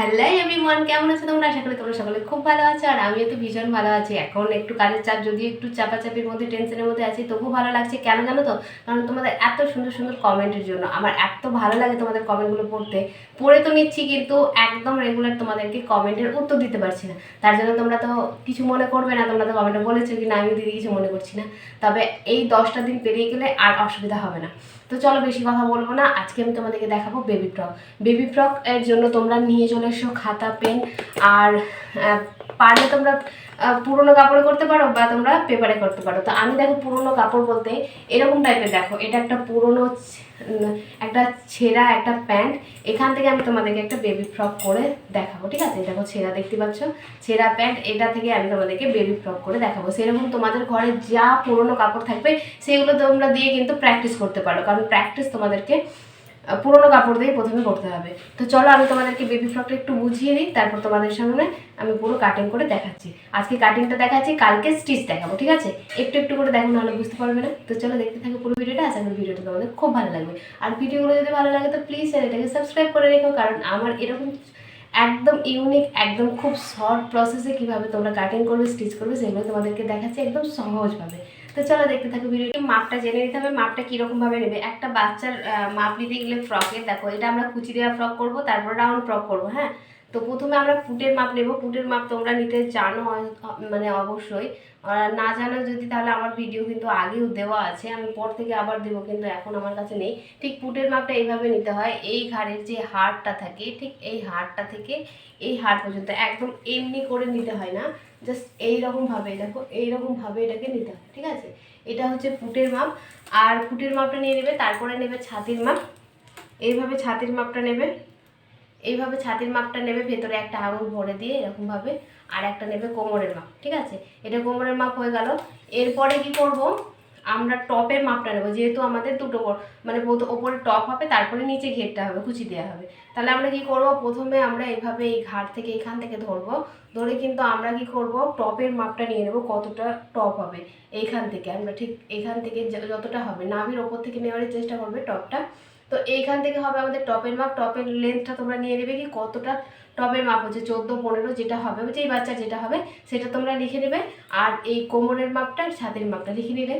Hello everyone কেমন আছো তোমরা? আশা করি তোমরা সকলে খুব ভালো আছো, আর আমিও তো ভীষণ ভালো আছি। এখন একটু কাজের চাপ, যদিও একটু চাপাচাপির মধ্যে টেনশনের মধ্যে আছি, তবুও ভালো লাগছে। কেন জানো তো? কারণ তোমাদের এত সুন্দর সুন্দর কমেন্টের জন্য। আমার এত ভালো লাগে তোমাদের কমেন্টগুলো পড়তে। পড়ে তো নিচ্ছি, কিন্তু একদম রেগুলার তোমাদেরকে কমেন্টের উত্তর দিতে পারছি না। তার জন্য তোমরা তো কিছু মনে করবে না, তোমরা তো কমেন্টে বলেছ কি না, আমি দিদি কিছু মনে করছি না। তবে এই দশটা দিন পেরিয়ে গেলে আর অসুবিধা হবে না। তো চলো বেশি কথা বলব না। আজকে আমি তোমাদেরকে দেখাবো বেবি ফ্রক বেবি ফ্রক এর জন্য তোমরা নিয়ে চলে এসো খাতা পেন আর পারলে তোমরা পুরোনো কাপড়ে করতে পারো বা তোমরা পেপারে করতে পারো। তো আমি দেখো পুরোনো কাপড় বলতে এরকম টাইপের দেখো, এটা একটা পুরোনো একটা ছেঁড়া একটা প্যান্ট, এখান থেকে আমি তোমাদেরকে একটা বেবি ফ্রক করে দেখাবো, ঠিক আছে? দেখো ছেঁড়া দেখতে পাচ্ছ? ছেঁড়া প্যান্ট, এটা থেকে আমি তোমাদেরকে বেবি ফ্রক করে দেখাবো। সেরকম তোমাদের ঘরে যা পুরোনো কাপড় থাকবে, সেগুলো তোমরা দিয়ে কিন্তু প্র্যাকটিস করতে পারো। কারণ প্র্যাকটিস তোমাদেরকে পুরোনো কাপড় দিয়ে প্রথমে করতে হবে। তো চলো আমি তোমাদেরকে বেবি ফ্রকটা একটু বুঝিয়ে নিই, তারপর তোমাদের সামনে আমি পুরো কাটিং করে দেখাচ্ছি। আজকে কাটিংটা দেখাচ্ছি, কালকে স্টিচ দেখাবো, ঠিক আছে? একটু একটু করে দেখো নাহলে বুঝতে পারবে না। তো চলো দেখতে থাকো পুরো ভিডিওটা, আশা করি ভিডিওটা তোমাদের খুব ভালো লাগবে। আর ভিডিওগুলো যদি ভালো লাগে তো প্লিজ চ্যানেলটাকে সাবস্ক্রাইব করে রেখো, কারণ আমার এরকম একদম ইউনিক একদম খুব শর্ট প্রসেসে কীভাবে তোমরা কাটিং করবে স্টিচ করবে, সেগুলো তোমাদেরকে দেখাচ্ছি একদম সহজভাবে। তো চলো দেখতে থাকো ভিডিওটি। মাপটা জেনে নিতে হবে, মাপটা কীরকম ভাবে নেবে। একটা বাচ্চার মাপ নিতে গেলে ফ্রকের, দেখো, এটা আমরা কুচি দেওয়া ফ্রক করব, তারপর রাউন্ড ফ্রক করব হ্যাঁ? তো প্রথমে আমরা পুটের মাপ নেব। পুটের মাপ তোমরা নিতে জানো মানে অবশ্যই। না জানো যদি, তাহলে আমার ভিডিও কিন্তু আগেও দেওয়া আছে। আমি পর থেকে আবার দেবো, কিন্তু এখন আমার কাছে নেই। ঠিক পুটের মাপটা এইভাবে নিতে হয়। এই ঘাড়ের যে হাড়টা থাকে, ঠিক এই হাড়টা থেকে এই হাড় পর্যন্ত, একদম এমনি করে নিতে হয় না। জাস্ট এইরকমভাবে দেখো এইরকমভাবে এটাকে নিতে হবে, ঠিক আছে? এটা হচ্ছে ফুটের মাপ, আর ফুটের মাপটা নিয়ে নেবে, তারপরে নেবে ছাতির মাপ। এইভাবে ছাতির মাপটা নেবে, এইভাবে ছাতির মাপটা নেবে, ভেতরে একটা আঙুল ভরে দিয়ে এরকমভাবে আর একটা নেবে কোমরের মাপ, ঠিক আছে? এটা কোমরের মাপ হয়ে গেল। এরপরে কি করব? আমরা টপের মাপটা নেব, যেহেতু আমাদের দুটো মানে ওপরে টপ হবে, তারপরে নিচে ঘেরটা হবে, কুচি দেওয়া হবে। তাহলে আমরা কি করব? প্রথমে আমরা এইভাবে এই ঘাট থেকে এখান থেকে ধরবো, ধরে কিন্তু আমরা কি করব? টপের মাপটা নিয়ে নেব, কতটা টপ হবে এইখান থেকে। আমরা ঠিক এখান থেকে যতটা হবে, নাভির ওপর থেকে নেওয়ার চেষ্টা করবে টপটা। তো এইখান থেকে হবে আমাদের টপের মাপ। টপের লেন্থটা তোমরা নিয়ে নেবে কি কতটা টপের মাপ হচ্ছে, চোদ্দ, পনেরো যেটা হবে, যেই বাচ্চা যেটা হবে, সেটা তোমরা লিখে নেবে। আর এই কোমরের মাপটা আর ছাদের মাপটা লিখে নিলে।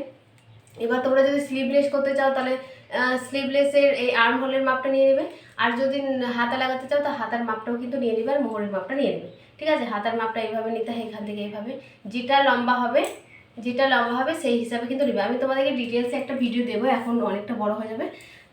এবার তোমরা যদি স্লিভলেস করতে চাও, তাহলে স্লিভলেসের এই আর্ম হোলের মাপটা নিয়ে নেবে। আর যদি হাতা লাগাতে চাও তা হাতার মাপটাও কিন্তু নিয়ে নেবে আর মোহরের মাপটা নিয়ে নেবে। ঠিক আছে? হাতার মাপটা এইভাবে নিতে হয়, এখান থেকে এইভাবে। যেটা লম্বা হবে, যেটা লম্বা হবে, সেই হিসাবে কিন্তু নেবে। আমি তোমাদেরকে ডিটেলসে একটা ভিডিও দেবো, এখন অনেকটা বড় হয়ে যাবে।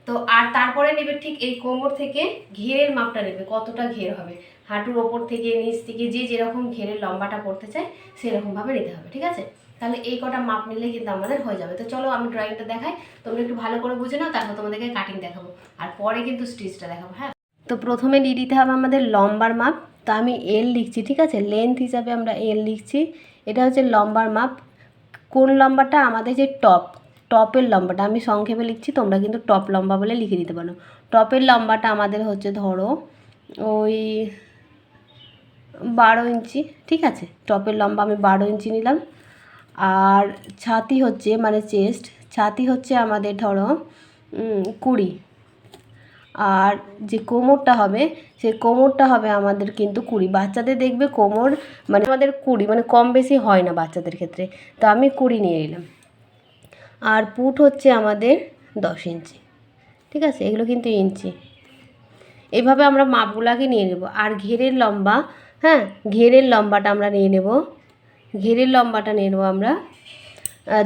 তো, আর তারপরে নেবে ঠিক এই কোমর থেকে ঘেরের মাপটা নেবে, কতটা ঘের হবে। হাঁটুর ওপর থেকে, নিচ থেকে, যে যেরকম ঘেরের লম্বাটা পড়তে চায়, সেরকমভাবে নিতে হবে, ঠিক আছে? তাহলে এই কটা মাপ নিলে কিন্তু আমাদের হয়ে যাবে। তো চলো আমি ড্রয়িংটা দেখাই। তোমরা একটু ভালো করে বুঝে নাও, তারপর তোমাদেরকে কাটিং দেখাবো। আর পরে কিন্তু স্টিচটা দেখাবো হ্যাঁ? তো প্রথমে নিয়ে নিতে হবে আমাদের লম্বার মাপ। তো আমি এল লিখছি, ঠিক আছে? লেন্থ হিসাবে আমরা এল লিখছি। এটা হচ্ছে লম্বার মাপ। কোন লম্বাটা? আমাদের যে টপ টপের লম্বাটা। আমি সংক্ষেপে লিখছি, তোমরা কিন্তু টপ লম্বা বলে লিখে দিতে পারো। টপের লম্বাটা আমাদের হচ্ছে ধরো, ওই বারো ইঞ্চি, ঠিক আছে? টপের লম্বা আমি বারো ইঞ্চি নিলাম। আর ছাতি হচ্ছে মানে চেস্ট ছাতি হচ্ছে আমাদের ধরো কুড়ি। আর যে কোমরটা হবে সেই কোমরটা হবে আমাদের কিন্তু কুড়ি। বাচ্চাদের দেখবে কোমর মানে আমাদের কুড়ি মানে কম বেশি হয় না বাচ্চাদের ক্ষেত্রে। তো আমি কুড়ি নিয়ে নিলাম। আর পুট হচ্ছে আমাদের দশ ইঞ্চি। ঠিক আছে? এগুলো কিন্তু ইঞ্চি। এভাবে আমরা মাপগুলাকে নিয়ে নেব। আর ঘেরের লম্বা হ্যাঁ? ঘেরের লম্বাটা আমরা নিয়ে নেব। ঘেরের লম্বাটা নেব আমরা।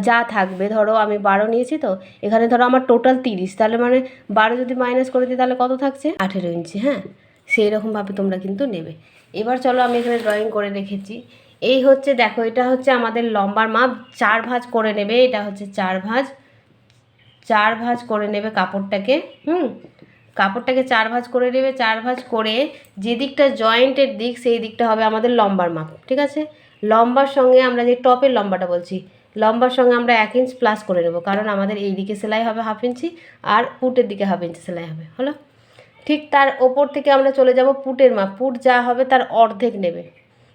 যা থাকবে। ধরো আমি বারো নিয়েছি তো, এখানে ধরো আমার টোটাল তিরিশ। তাহলে মানে বারো যদি মাইনাস করে দিই, তাহলে কত থাকছে? আঠেরো ইঞ্চি হ্যাঁ? সেই রকমভাবে তোমরা কিন্তু নেবে। এবার চলো আমি এখানে ড্রয়িং করে রেখেছি। এই হচ্ছে, দেখো, এটা হচ্ছে আমাদের লম্বার মাপ। চার ভাঁজ করে নেবে, এটা হচ্ছে চার ভাঁজ। চার ভাঁজ করে নেবে কাপড়টাকে, হুম? কাপড়টাকে চার ভাঁজ করে নেবে, চার ভাঁজ করে যে দিকটা জয়েন্টের দিক, সেই দিকটা হবে আমাদের লম্বার মাপ, ঠিক আছে? লম্বার সঙ্গে আমরা যে টপের লম্বাটা বলছি, লম্বার সঙ্গে আমরা এক ইঞ্চ প্লাস করে নেব, কারণ আমাদের এই দিকে সেলাই হবে হাফ ইঞ্চি আর পুটের দিকে হাফ ইঞ্চি সেলাই হবে, হলো? ঠিক তার ওপর থেকে আমরা চলে যাব পুটের মাপ, পুট যা হবে তার অর্ধেক নেবে,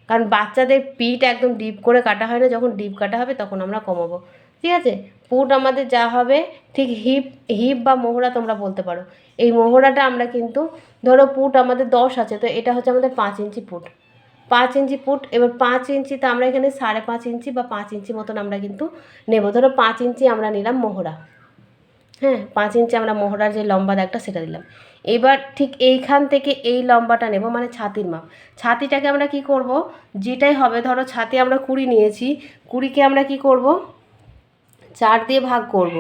কারণ বাচ্চাদের পিঠ একদম ডিপ করে কাটা হয় না, যখন ডিপ কাটা হবে তখন আমরা কমাবো, ঠিক আছে? পুট আমাদের যা হবে, ঠিক হিপ হিপ বা মোহরা তোমরা বলতে পারো, এই মোহরাটা আমরা কিন্তু ধরো পুট আমাদের দশ আছে, তো এটা হচ্ছে আমাদের পাঁচ ইঞ্চি পুট পাঁচ ইঞ্চি পুট এবার পাঁচ ইঞ্চিতে আমরা এখানে সাড়ে পাঁচ ইঞ্চি বা পাঁচ ইঞ্চি মতন আমরা কিন্তু নেব। ধরো পাঁচ ইঞ্চি আমরা নিলাম মোহরা। হ্যাঁ পাঁচ ইঞ্চি আমরা মোহরার যে লম্বা দাগটা সেটা দিলাম। এবার ঠিক এইখান থেকে এই লম্বাটা নেব মানে ছাতির মাপ। ছাতিটাকে আমরা কি করব? যেটাই হবে, ধরো ছাতি আমরা কুড়ি নিয়েছি, কুড়িকে আমরা কি করব? চার দিয়ে ভাগ করব।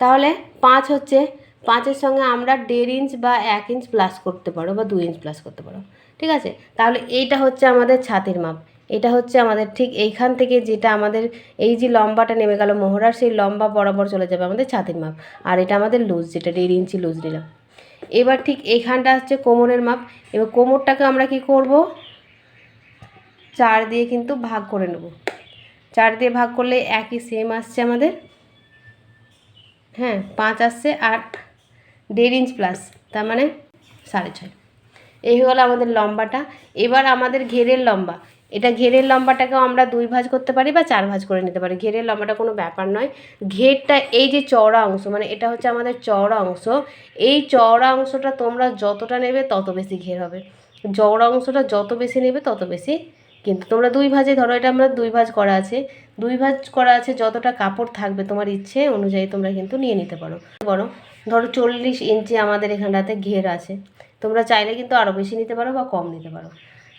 তাহলে পাঁচ হচ্ছে পাঁচের সঙ্গে আমরা দেড় ইঞ্চ বা এক ইঞ্চ প্লাস করতে পারো বা দু ইঞ্চ প্লাস করতে পারো। ঠিক আছে? তাহলে এইটা হচ্ছে আমাদের ছাতির মাপ। এটা হচ্ছে আমাদের ঠিক এইখান থেকে যেটা আমাদের এই যে লম্বাটা নেমে গেল মোহরার, সেই লম্বা বরাবর চলে যাবে আমাদের ছাতির মাপ। আর এটা আমাদের লুজ, যেটা দেড় ইঞ্চি লুজ নিলাম। এবার ঠিক এইখানটা হচ্ছে কোমরের মাপ। এবার কোমরটাকে আমরা কি করব? চার দিয়ে কিন্তু ভাগ করে নেব। চার দিয়ে ভাগ করলে একই সেম আসছে আমাদের। হ্যাঁ পাঁচ আসছে আর দেড় ইঞ্চ প্লাস তার মানে সাড়ে ছয়। এই হলো আমাদের লম্বাটা। এবার আমাদের ঘেরের লম্বা। এটা ঘেরের লম্বাটাকেও আমরা দুই ভাঁজ করতে পারি বা চার ভাঁজ করে নিতে পারি। ঘেরের লম্বাটা কোনো ব্যাপার নয়। ঘেরটা এই যে চওড়া অংশ মানে এটা হচ্ছে আমাদের চওড়া অংশ, এই চওড়া অংশটা তোমরা যতটা নেবে তত বেশি ঘের হবে। চওড়া অংশটা যত বেশি নেবে তত বেশি কিন্তু তোমরা দুই ভাঁজে ধরো, এটা আমরা দুই ভাঁজ করা আছে। দুই ভাঁজ করা আছে যতটা কাপড় থাকবে তোমার ইচ্ছে অনুযায়ী তোমরা কিন্তু নিয়ে নিতে পারো। বড় ধরো চল্লিশ ইঞ্চি আমাদের এখানটাতে ঘের আছে। তোমরা চাইলে কিন্তু আরও বেশি নিতে পারো বা কম নিতে পারো।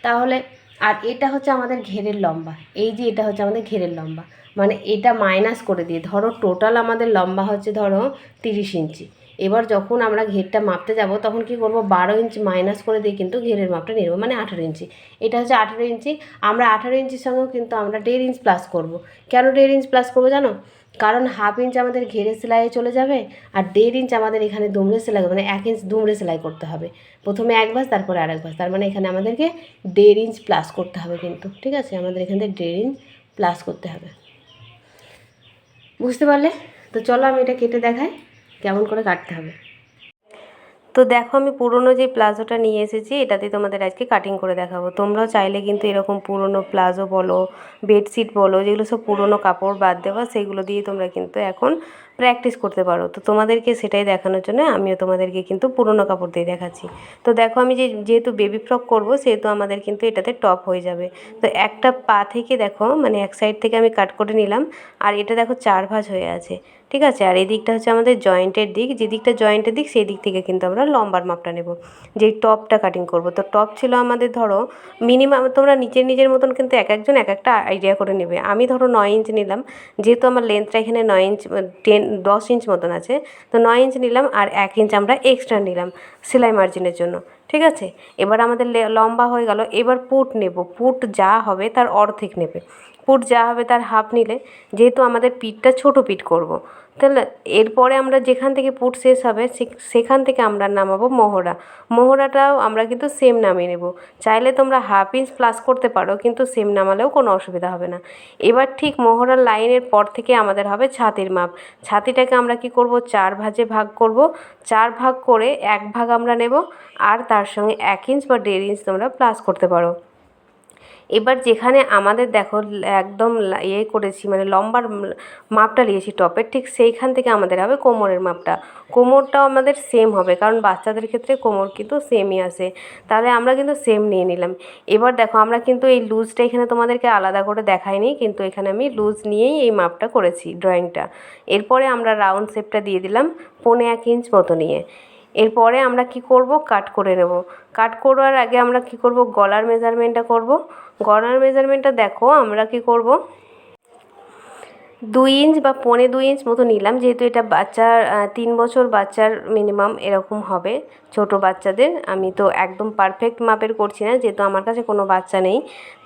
তাহলে, আর এটা হচ্ছে আমাদের ঘেরের লম্বা। এই যে এটা হচ্ছে আমাদের ঘেরের লম্বা। মানে এটা মাইনাস করে দিয়ে, ধরো টোটাল আমাদের লম্বা হচ্ছে ধরো তিরিশ ইঞ্চি। এবার যখন আমরা ঘেরটা মাপতে যাব, তখন কি করব? বারো ইঞ্চি মাইনাস করে দিয়ে কিন্তু ঘেরের মাপটা নেব। মানে আঠারো ইঞ্চি। এটা হচ্ছে আঠারো ইঞ্চি। আমরা আঠারো ইঞ্চির সঙ্গেও কিন্তু আমরা দেড় ইঞ্চ প্লাস করব। কেন দেড় ইঞ্চ প্লাস করব জানো? কারণ হাফ ইঞ্চ আমাদের ঘেরে সেলাইয়ে চলে যাবে আর দেড় ইঞ্চ আমাদের এখানে দুমড়ে সেলাই মানে এক ইঞ্চ দুমড়ে সেলাই করতে হবে। প্রথমে এক ভাঁজ, তারপরে আরেক ভাস তার মানে এখানে আমাদেরকে দেড় ইঞ্চ প্লাস করতে হবে কিন্তু, ঠিক আছে? আমাদের এখান থেকে দেড় ইঞ্চ প্লাস করতে হবে। বুঝতে পারলে? তো চলো আমি এটা কেটে দেখাই, কেমন করে কাটতে হবে। তো দেখো আমি পুরনো যে প্লাজোটা নিয়ে এসেছি, এটাতে তোমাদের আজকে কাটিং করে দেখাবো। তোমরাও চাইলে কিন্তু এরকম পুরনো প্লাজো বলো বেডশিট বলো, যেগুলো সব পুরনো কাপড় বাদ দেওয়া সেইগুলো দিয়ে তোমরা কিন্তু এখন প্র্যাকটিস করতে পারো। তো তোমাদেরকে সেটাই দেখানোর জন্য আমিও তোমাদেরকে কিন্তু পুরনো কাপড় দিয়ে দেখাচ্ছি। তো দেখো আমি যে, যেহেতু বেবি ফ্রক করব, সেহেতু আমাদের কিন্তু এটাতে টপ হয়ে যাবে। তো একটা পা থেকে দেখো মানে এক সাইড থেকে আমি কাট করে নিলাম, আর এটা দেখো চার ভাঁজ হয়ে আছে। ঠিক আছে? আর এই দিকটা হচ্ছে আমাদের জয়েন্টের দিক। যে দিকটা জয়েন্টের দিক, সেই দিক থেকে কিন্তু আমরা লম্বার মাপটা নেব। যেই টপটা কাটিং করব। তো টপ ছিল আমাদের ধরো মিনিমাম তোমরা নিচের নিজের মতন কিন্তু এক একজন এক একটা আইডিয়া করে নেবে। আমি ধরো নয় ইঞ্চ নিলাম। যেহেতু আমার লেন্থটা এখানে নয় ইঞ্চ টেন দশ ইঞ্চ মতন আছে, তো নয় ইঞ্চ নিলাম আর এক ইঞ্চ আমরা এক্সট্রা নিলাম সেলাই মার্জিনের জন্য। ঠিক আছে? এবার আমাদের লম্বা হয়ে গেল। এবার পুট নেব। পুট যা হবে তার অর্ধেক নেবে। পুট যা হবে তার হাফ নিলে, যেহেতু আমাদের পিঠটা ছোটো পিঠ করব। তাহলে এরপরে আমরা যেখান থেকে পুট শেষ হবে সেখান থেকে আমরা নামাবো মোহরা। মোহরাটাও আমরা কিন্তু সেম নামিয়ে নেব। চাইলে তোমরা হাফ ইঞ্চ প্লাস করতে পারো, কিন্তু সেম নামালেও কোনো অসুবিধা হবে না। এবার ঠিক মোহরার লাইনের পর থেকে আমাদের হবে ছাতির মাপ। ছাতিটাকে আমরা কি করব? চার ভাজে ভাগ করব। চার ভাগ করে এক ভাগ আমরা নেব, আর তার সঙ্গে এক ইঞ্চ বা দেড় ইঞ্চ তোমরা প্লাস করতে পারো। এবার যেখানে আমাদের দেখো একদম ইয়ে করেছি মানে লম্বার মাপটা নিয়েছি টপের, ঠিক সেইখান থেকে আমাদের হবে কোমরের মাপটা। কোমরটাও আমাদের সেম হবে, কারণ বাচ্চাদের ক্ষেত্রে কোমর কিন্তু সেমই আসে তাহলে আমরা কিন্তু সেম নিয়ে নিলাম। এবার দেখো, আমরা কিন্তু এই লুজটা এখানে তোমাদেরকে আলাদা করে দেখাইনি, কিন্তু এখানে আমি লুজ নিয়েই এই মাপটা করেছি ড্রয়িংটা এরপরে আমরা রাউন্ড শেপটা দিয়ে দিলাম, পৌনে এক ইঞ্চ মতো নিয়ে। এরপরে আমরা কি করব? কাট করে নেব। কাট করার আগে আমরা কি করব? গলার মেজারমেন্টটা করব। গলার মেজারমেন্টটা দেখো, আমরা কি করব? দুই ইঞ্চ বা পৌনে দুই ইঞ্চ মতো নিলাম। যেহেতু এটা বাচ্চার তিন বছর বাচ্চার মিনিমাম এরকম হবে ছোট বাচ্চাদের। আমি তো একদম পারফেক্ট মাপের করছি না, যেহেতু আমার কাছে কোনো বাচ্চা নেই।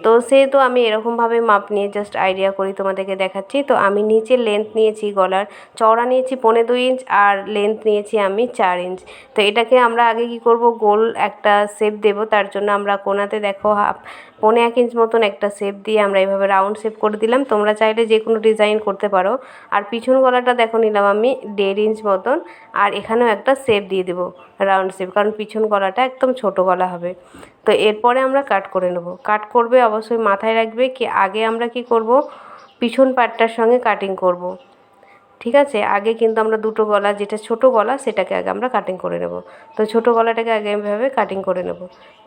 তো সেহেতু আমি এরকমভাবে মাপ নিয়ে জাস্ট আইডিয়া করি তোমাদেরকে দেখাচ্ছি। তো আমি নিচে লেন্থ নিয়েছি গলার, চওড়া নিয়েছি পৌনে দুই ইঞ্চ আর লেন্থ নিয়েছি আমি চার ইঞ্চ। তো এটাকে আমরা আগে কি করব? গোল একটা শেপ দেব, তার জন্য আমরা কোনাতে দেখো হাফ পৌনে এক ইঞ্চ মতন একটা শেপ দিয়ে আমরা এইভাবে রাউন্ড শেপ করে দিলাম। তোমরা চাইলে যে কোনো ডিজাইন করতে পারো। আর পিছন গলাটা দেখো নিলাম আমি, দেড় ইঞ্চ মতন। আর এখানেও একটা শেপ দিয়ে দেবো রাউন্ড শেপ কারণ পিছন গলাটা একদম ছোট গলা হবে। তো এরপরে আমরা কাট করে নেব। কাট করবে অবশ্যই মাথায় রাখবে কি আগে আমরা কি করব? পিছন পাটটার সঙ্গে কাটিং করব। ঠিক আছে? আগে কিন্তু আমরা দুটো গলা, যেটা ছোট গলা সেটাকে আগে আমরা কাটিং করে নেব। তো ছোট গলাটাকে আগে এভাবে কাটিং করে নেব।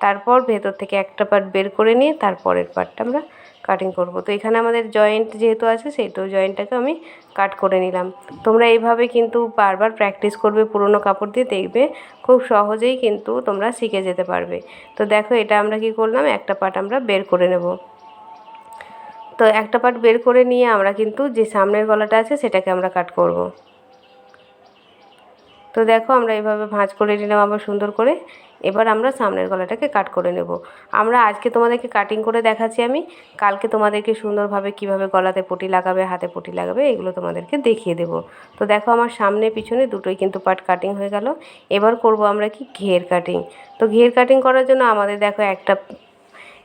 তারপর ভেতর থেকে একটা পার্ট বের করে নিয়ে তারপরের পার্টটা আমরা কাটিং করব। তো এখানে আমাদের জয়েন্ট যেহেতু আছে, সেহেতু জয়েন্টটাকে আমি কাট করে নিলাম। তোমরা এইভাবে কিন্তু বারবার প্র্যাকটিস করবে পুরনো কাপড় দিয়ে, দেখবে খুব সহজেই কিন্তু তোমরা শিখে যেতে পারবে। তো দেখো, এটা আমরা কি করলাম? একটা পার্ট আমরা বের করে নেব। তো একটা পার্ট বের করে নিয়ে আমরা কিন্তু যে সামনের গলাটা আছে সেটাকে আমরা কাট করব। তো দেখো আমরা এভাবে ভাঁজ করে নিলাম আবার সুন্দর করে। এবার আমরা সামনের গলাটাকে কাট করে নেব। আমরা আজকে তোমাদেরকে কাটিং করে দেখাচ্ছি আমি। কালকে তোমাদেরকে সুন্দরভাবে কীভাবে গলাতে পটি লাগাবে, হাতে পটি লাগাবে, এগুলো তোমাদেরকে দেখিয়ে দেব। তো দেখো আমার সামনে পিছনে দুটোই কিন্তু পার্ট কাটিং হয়ে গেল। এবার করব আমরা কি? ঘের কাটিং তো ঘের কাটিং করার জন্য আমাদের দেখো একটা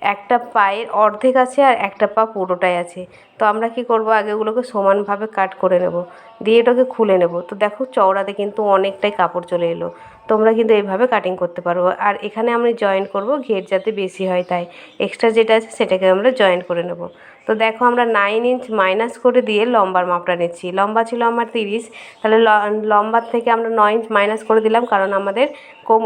একটা পায়ের অর্ধেক আছে আর একটা পা পুরোটাই আছে। তো আমরা কি করব? আগে ওগুলোকে সমানভাবে কাট করে নেব। দিয়ে এটাকে খুলে নেব। তো দেখো চওড়াতে কিন্তু অনেকটাই কাপড় চলে এলো। তোমরা কিন্তু এইভাবে কাটিং করতে পারব আর এখানে আমরা জয়েন্ট করব, ঘের যাতে বেশি হয় তাই। এক্সট্রা যেটা আছে সেটাকে আমরা জয়েন্ট করে নেব। তো দেখো আমরা নাইন ইঞ্চ মাইনাস করে দিয়ে লম্বার মাপটা নিচ্ছি। লম্বা ছিল আমার তিরিশ। তাহলে লম্বার থেকে আমরা নয় ইঞ্চ মাইনাস করে দিলাম কারণ আমাদের কম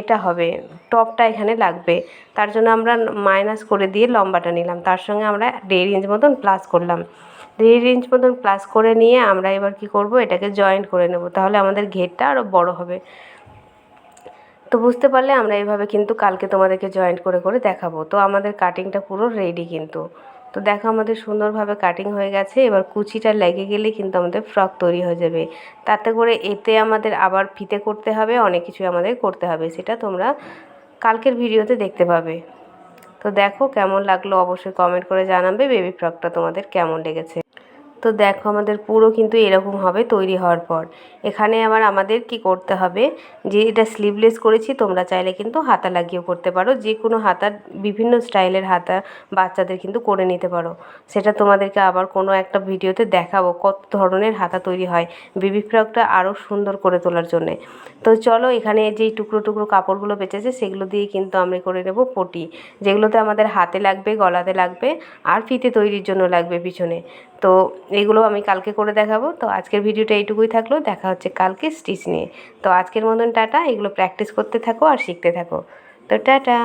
এটা হবে, টপটা এখানে লাগবে। তার জন্য আমরা মাইনাস করে দিয়ে লম্বাটা নিলাম। তার সঙ্গে আমরা দেড় ইঞ্চ মতন প্লাস করলাম। দেড় ইঞ্চ মতন প্লাস করে নিয়ে আমরা এবার কি করব, এটাকে জয়েন্ট করে নেব। তাহলে আমাদের ঘেরটা আরও বড় হবে। তো বুঝতে পারলে আমরা এইভাবে কিন্তু কালকে তোমাদেরকে জয়েন্ট করে করে দেখাবো। তো আমাদের কাটিংটা পুরো রেডি কিন্তু। তো দেখো আমাদের সুন্দরভাবে কাটিং হয়ে গেছে। এবার কুচিটা লেগে গেলে কিন্তু আমাদের ফ্রক তৈরি হয়ে যাবে। তাতে করে এতে আমাদের আবার ফিতে করতে হবে, অনেক কিছু আমাদের করতে হবে, সেটা তোমরা কালকের ভিডিওতে দেখতে পাবে। তো দেখো কেমন লাগল, অবশ্যই কমেন্ট করে জানাবে। বেবি ফ্রকটা তোমাদের কেমন লেগেছে? তো দেখো আমাদের পুরো কিন্তু এরকম হবে তৈরি হওয়ার পর। এখানে আবার আমাদের কি করতে হবে? যে এটা স্লিভলেস করেছি, তোমরা চাইলে কিন্তু হাতা লাগিয়েও করতে পারো। যে কোনো হাতার বিভিন্ন স্টাইলের হাতা বাচ্চাদের কিন্তু করে নিতে পারো। সেটা তোমাদেরকে আবার কোনো একটা ভিডিওতে দেখাবো কত ধরনের হাতা তৈরি হয় বেবি ফ্রকটা আরও সুন্দর করে তোলার জন্যে। তো চলো এখানে যেই টুকরো টুকরো কাপড়গুলো বেঁচেছে, সেগুলো দিয়ে কিন্তু আমরা করে নেব পটি, যেগুলোতে আমাদের হাতে লাগবে, গলাতে লাগবে, আর ফিতে তৈরির জন্য লাগবে পিছনে। তো এগুলো আমি কালকে করে দেখাবো। তো আজকের ভিডিওটা এইটুকুই থাকল। দেখা হচ্ছে কালকে স্টিচ নিয়ে। তো আজকের মতন টাটা। এগুলো প্র্যাকটিস করতে থাকো আর শিখতে থাকো। তো টাটা।